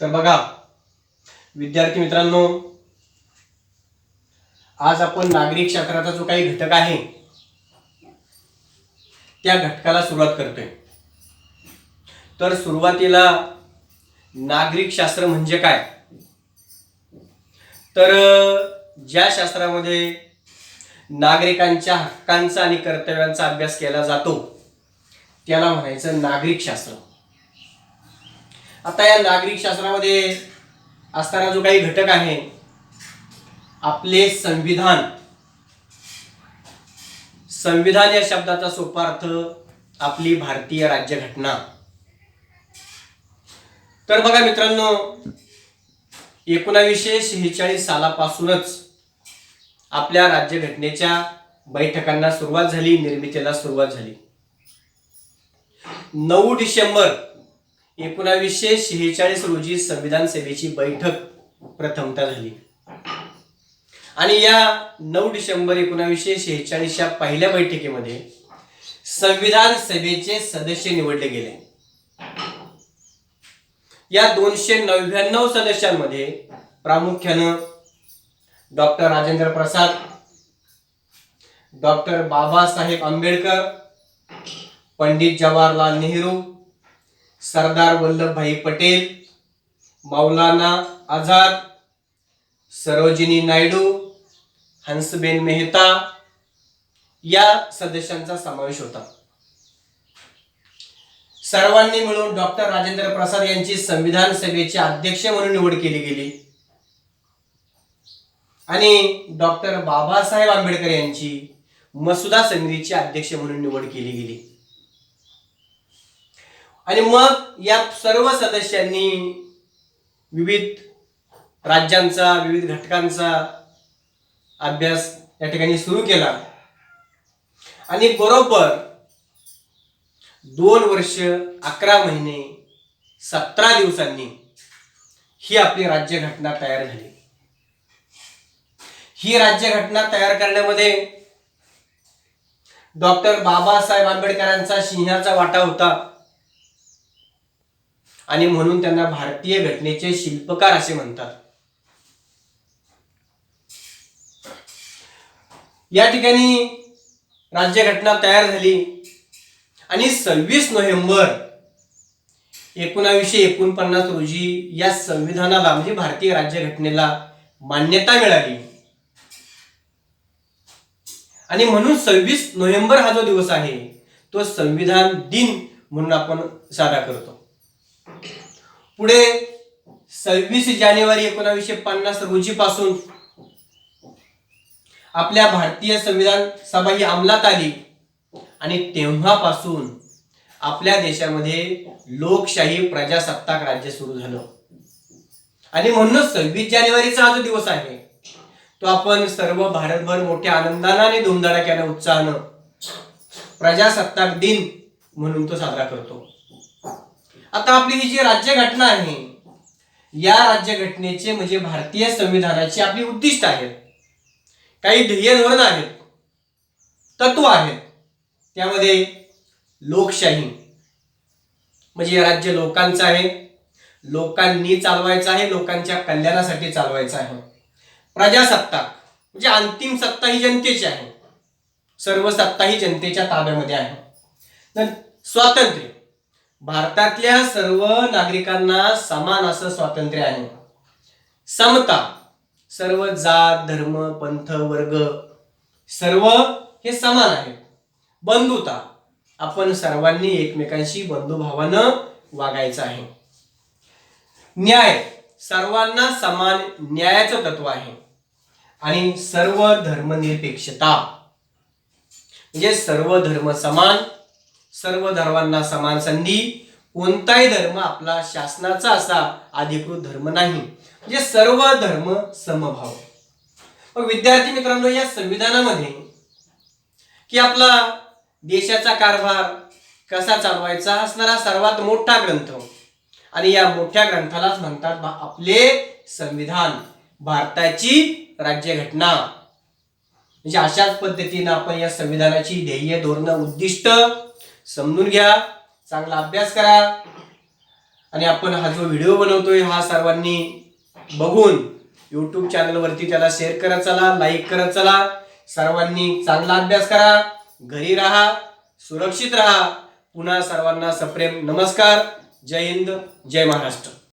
तर बघा विद्यार्थी मित्रांनो आज आपण नागरिक शास्त्राचा जो काही घटक आहे त्या घटकाला सुरुवात करतोय. तर सुरुवातीला नागरिक शास्त्र म्हणजे काय? तर ज्या शास्त्रामध्ये नागरिकांच्या हक्कांचा आणि कर्तव्यांचा अभ्यास केला जातो त्याला म्हणायचं नागरिक शास्त्र. आता या नागरिक शास्त्रामध्ये असणारा जो काही घटक आहे आपले संविधान. संविधान या शब्दाचा सोपा अर्थ आपली भारतीय राज्यघटना तर बघा मित्रांनो एकोणावीसशे शेहेचाळीस सालापासूनच आपल्या राज्यघटनेच्या बैठकांना सुरुवात झाली निर्मितीला सुरुवात झाली. नऊ डिसेंबर एकोणावीसशे शेहेचाळीस रोजी संविधान सभेची बैठक प्रथमता झाली. आणि या नऊ डिसेंबर एकोणावीसशे शेहेचाळीसच्या पहिल्या बैठकीमध्ये संविधान सभेचे सदस्य निवडले गेले. या दोनशे नव्याण्णव सदस्यांमध्ये प्रामुख्यानं डॉक्टर राजेंद्र प्रसाद डॉक्टर बाबासाहेब आंबेडकर पंडित जवाहरलाल नेहरू सरदार वल्लभभाई पटेल मौलाना आझाद सरोजिनी नायडू हंसबेन मेहता या सदस्यांचा समावेश होता. सर्वांनी मिळून डॉक्टर राजेंद्र प्रसाद यांची संविधान सभेचे अध्यक्ष म्हणून निवड केली गेली. आणि डॉक्टर बाबासाहेब आंबेडकर यांची मसुदा समितीचे अध्यक्ष म्हणून निवड केली गेली. आणि मग या सर्व सदस्यांनी विविध राज्यांचा विविध घटकांचा अभ्यास या ठिकाणी सुरू केला. आणि बरोबर दोन वर्ष अकरा महिने सतरा दिवसांनी ही आपली राज्यघटना तयार झाली. ही राज्यघटना तयार करण्यामध्ये डॉक्टर बाबासाहेब आंबेडकरांचा सिंहाचा वाटा होता. आणि म्हणून त्यांना भारतीय घटनेचे शिल्पकार असे म्हणतात. या ठिकाणी राज्यघटना तयार झाली. आणि सव्वीस नोव्हेंबर एकोणावीसशे एकोणपन्नास रोजी या संविधानाला म्हणजे भारतीय राज्यघटनेला मान्यता मिळाली. आणि म्हणून सव्वीस नोव्हेंबर हा जो दिवस आहे तो संविधान दिन म्हणून आपण साजरा करतो. पुढे सव्वीस जानेवारी एकोणावीसशे पन्नास रोजी पासून आपल्या भारतीय संविधान सभा ही अंमलात आली. आणि तेव्हापासून आपल्या देशामध्ये लोकशाही प्रजासत्ताक राज्य सुरू झालं. आणि म्हणूनच सव्वीस जानेवारीचा हा जो दिवस आहे तो आपण सर्व भारतभर मोठ्या आनंदानं आणि धुमधडाक्यानं उत्साहानं प्रजासत्ताक दिन म्हणून तो साजरा करतो. आता आपली ही जी राज्यघटना आहे या राज्यघटनेचे म्हणजे भारतीय संविधानाची आपली उद्दिष्ट आहेत. काही ध्येय धोरण आहेत तत्व आहेत. त्यामध्ये लोकशाही म्हणजे हे राज्य लोकांचं आहे. लोकांनी चालवायचं आहे लोकांच्या कल्याणासाठी चालवायचं आहे. प्रजासत्ताक म्हणजे अंतिम सत्ता ही जनतेची आहे. सर्व सत्ता ही जनतेच्या ताब्यामध्ये आहे. तर स्वातंत्र्य भारतातल्या सर्व नागरिकांना समान असं स्वातंत्र्य आहे. समता सर्व जात धर्म पंथ वर्ग सर्व हे समान आहे. बंधुता आपण सर्वांनी एकमेकांशी बंधुभावानं वागायचं आहे. न्याय सर्वांना समान न्यायाचं तत्व आहे. आणि सर्व धर्मनिरपेक्षता म्हणजे सर्व धर्म समान सर्व धर्मांना समान संधी. कोणताही धर्म आपला शासनाचा असा अधिकृत धर्म नाही म्हणजे सर्व धर्म समभाव. मग विद्यार्थी मित्रांनो या संविधानामध्ये की आपला देशाचा कारभार कसा चालवायचा असणारा सर्वात मोठा ग्रंथ. आणि या मोठ्या ग्रंथालाच म्हणतात आपले संविधान भारताची राज्यघटना. म्हणजे अशाच पद्धतीनं आपण या संविधानाची ध्येय धोरणं उद्दिष्ट समजून घ्या चांगला अभ्यास करा. आणि आपण हा जो व्हिडिओ बनवतोय हा सर्वांनी बघून यूट्यूब चॅनलवरती त्याला शेअर करत चला लाईक करत चला. सर्वांनी चांगला अभ्यास करा घरी राहा सुरक्षित राहा. पुन्हा सर्वांना सप्रेम नमस्कार. जय हिंद जय महाराष्ट्र.